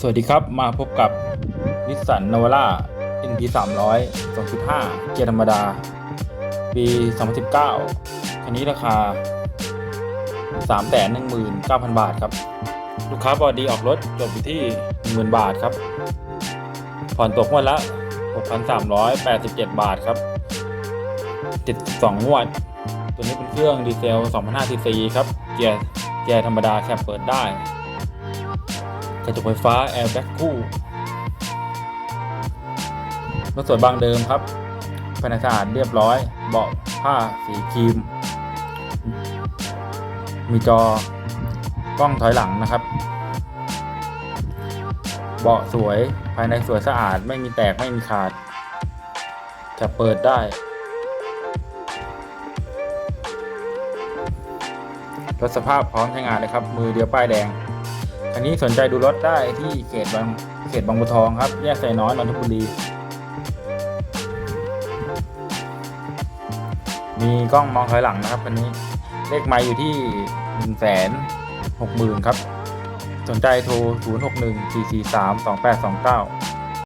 สวัสดีครับ มาพบกับนิสสันนวาร่า NP 300 2.5 เกียร์ธรรมดา ปี 2019 คันนี้ราคา 319,000 บาทครับ ลูกค้าบอดีออกรถจบอยู่ที่ 10,000 บาทครับ ผ่อนตกงวดละ 6,387 บาทครับ72งวด ตัวนี้เป็นเครื่องดีเซล 2,500 cc ครับ เกียร์เกียร์ธรรมดาแคบเปิดได้ ระจกไฟฟ้าแอร์แบ็กคู่รถสวยบางเดิมครับภายในสะอาดเรียบร้อย เบาะผ้าสีครีม มีจอกล้องถอยหลังนะครับ เบาะสวยภายในสวยสะอาดไม่มีแตกไม่มีขาด จะเปิดได้รถสภาพพร้อมใช้งานเลยครับ มือเดียวป้ายแดง อันนี้สนใจดูรถได้ที่เขตบางเขตบางบัวทองครับ แยกไซน้อยนนทบุรี มีกล้องมองถอยหลังนะครับคันนี้เลขไม้อยู่ที่หนึ่งแสนหกหมื่นครับ สนใจโทร 0 6 1 4 4 3 2 8 2 9